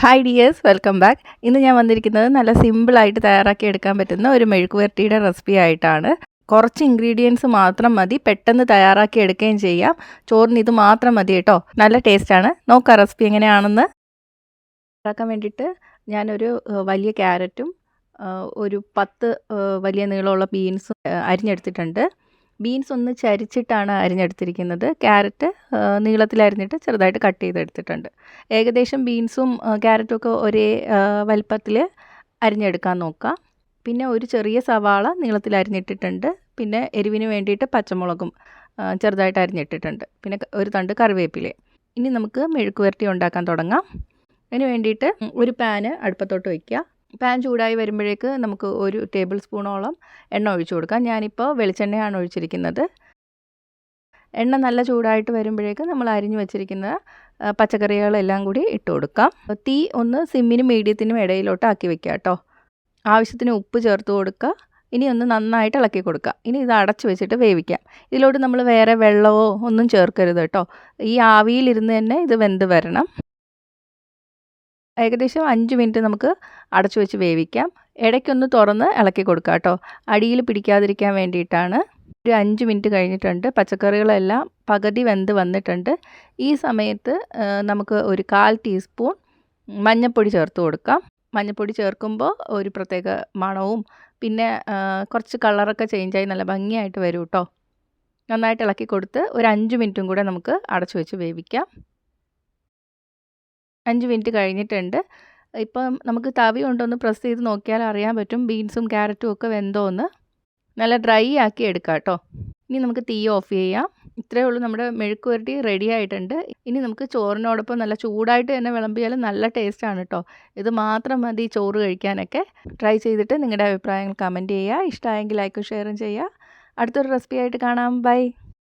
Hi dears welcome back ഇന്ന് ഞാൻ വന്നിരിക്കുന്നത് നല്ല സിമ്പിളായിട്ട് തയ്യാറാക്കി എടുക്കാൻ പറ്റുന്ന ഒരു മെഴുക്കുവരട്ടിയുടെ റെസിപ്പി ആയിട്ടാണ്. കുറച്ച് ഇൻഗ്രീഡിയൻസ് മാത്രം മതി. പെട്ടെന്ന് തയ്യാറാക്കി എടുക്കുകയും ചെയ്യാം. ചോറിന് ഇത് മാത്രം മതി കേട്ടോ. നല്ല ടേസ്റ്റാണ് നോക്കാം റെസിപ്പി എങ്ങനെയാണെന്ന്. ഉണ്ടാക്കാൻ വേണ്ടിയിട്ട് ഞാനൊരു വലിയ ക്യാരറ്റും ഒരു പത്ത് വലിയ നീളമുള്ള ബീൻസും അരിഞ്ഞെടുത്തിട്ടുണ്ട്. ബീൻസ് ഒന്ന് ചരിച്ചിട്ടാണ് അരിഞ്ഞെടുത്തിരിക്കുന്നത്. ക്യാരറ്റ് നീളത്തിൽ അരിഞ്ഞിട്ട് ചെറുതായിട്ട് കട്ട് ചെയ്തെടുത്തിട്ടുണ്ട്. ഏകദേശം ബീൻസും ക്യാരറ്റും ഒക്കെ ഒരേ വലിപ്പത്തിൽ അരിഞ്ഞെടുക്കാൻ നോക്കാം. പിന്നെ ഒരു ചെറിയ സവാള നീളത്തിൽ അരിഞ്ഞിട്ടിട്ടുണ്ട്. പിന്നെ എരിവിന് വേണ്ടിയിട്ട് പച്ചമുളകും ചെറുതായിട്ട് അരിഞ്ഞിട്ടിട്ടുണ്ട്. പിന്നെ ഒരു തണ്ട് കറിവേപ്പില ഇനി നമുക്ക് മെഴുക്കുവരട്ടി ഉണ്ടാക്കാൻ തുടങ്ങാം. അതിന് വേണ്ടിയിട്ട് ഒരു പാന് അടുപ്പത്തോട്ട് വയ്ക്കുക. പാൻ ചൂടായി വരുമ്പോഴേക്ക് നമുക്ക് ഒരു ടേബിൾ സ്പൂണോളം എണ്ണ ഒഴിച്ചു കൊടുക്കാം. ഞാനിപ്പോൾ വെളിച്ചെണ്ണയാണ് ഒഴിച്ചിരിക്കുന്നത്. എണ്ണ നല്ല ചൂടായിട്ട് വരുമ്പോഴേക്ക് നമ്മൾ അരിഞ്ഞു വെച്ചിരിക്കുന്ന പച്ചക്കറികളെല്ലാം കൂടി ഇട്ട് കൊടുക്കാം. തീ ഒന്ന് സിമ്മിനും മീഡിയത്തിനും ഇടയിലോട്ട് ആക്കി വെക്കുക കേട്ടോ. ആവശ്യത്തിന് ഉപ്പ് ചേർത്ത് കൊടുക്കുക. ഇനി ഒന്ന് നന്നായിട്ട് ഇളക്കി കൊടുക്കുക. ഇനി ഇത് അടച്ചു വെച്ചിട്ട് വേവിക്കാം. ഇതിലോട്ട് നമ്മൾ വേറെ വെള്ളമോ ഒന്നും ചേർക്കരുത് കേട്ടോ. ഈ ആവിയിലിരുന്ന് തന്നെ ഇത് വെന്ത് വരണം. ഏകദേശം അഞ്ച് മിനിറ്റ് നമുക്ക് അടച്ചു വെച്ച് വേവിക്കാം. ഇടയ്ക്കൊന്ന് തുറന്ന് ഇളക്കി കൊടുക്കുക കേട്ടോ. അടിയിൽ പിടിക്കാതിരിക്കാൻ വേണ്ടിയിട്ടാണ്. ഒരു അഞ്ച് മിനിറ്റ് കഴിഞ്ഞിട്ടുണ്ട്. പച്ചക്കറികളെല്ലാം പകുതി വെന്ത് വന്നിട്ടുണ്ട്. ഈ സമയത്ത് നമുക്ക് ഒരു കാൽ ടീസ്പൂൺ മഞ്ഞൾപ്പൊടി ചേർത്ത് കൊടുക്കാം. മഞ്ഞൾപ്പൊടി ചേർക്കുമ്പോൾ ഒരു പ്രത്യേക മണവും പിന്നെ കുറച്ച് കളറൊക്കെ ചേഞ്ചായി നല്ല ഭംഗിയായിട്ട് വരും കേട്ടോ. നന്നായിട്ട് ഇളക്കി കൊടുത്ത് ഒരു അഞ്ച് മിനിറ്റും കൂടെ നമുക്ക് അടച്ചു വെച്ച് വേവിക്കാം. അഞ്ച് മിനിറ്റ് കഴിഞ്ഞിട്ടുണ്ട്. ഇപ്പം നമുക്ക് തവി കൊണ്ടൊന്ന് പ്രസ് ചെയ്ത് നോക്കിയാൽ അറിയാൻ പറ്റും ബീൻസും ക്യാരറ്റും ഒക്കെ വെന്തോന്ന്. നല്ല ഡ്രൈ ആക്കി എടുക്കാം കേട്ടോ. ഇനി നമുക്ക് തീ ഓഫ് ചെയ്യാം. ഇത്രയേ ഉള്ളൂ നമ്മുടെ മെഴുക്ക് വരട്ടി റെഡി ആയിട്ടുണ്ട്. ഇനി നമുക്ക് ചോറിനോടൊപ്പം നല്ല ചൂടായിട്ട് തന്നെ വിളമ്പിയാൽ നല്ല ടേസ്റ്റ് ആണ് കേട്ടോ. ഇത് മാത്രം മതി ചോറ് കഴിക്കാനൊക്കെ. ട്രൈ ചെയ്തിട്ട് നിങ്ങളുടെ അഭിപ്രായങ്ങൾ കമന്റ് ചെയ്യുക. ഇഷ്ടമായെങ്കിൽ ലൈക്കും ഷെയറും ചെയ്യുക. അടുത്തൊരു റെസിപ്പി ആയിട്ട് കാണാം. ബൈ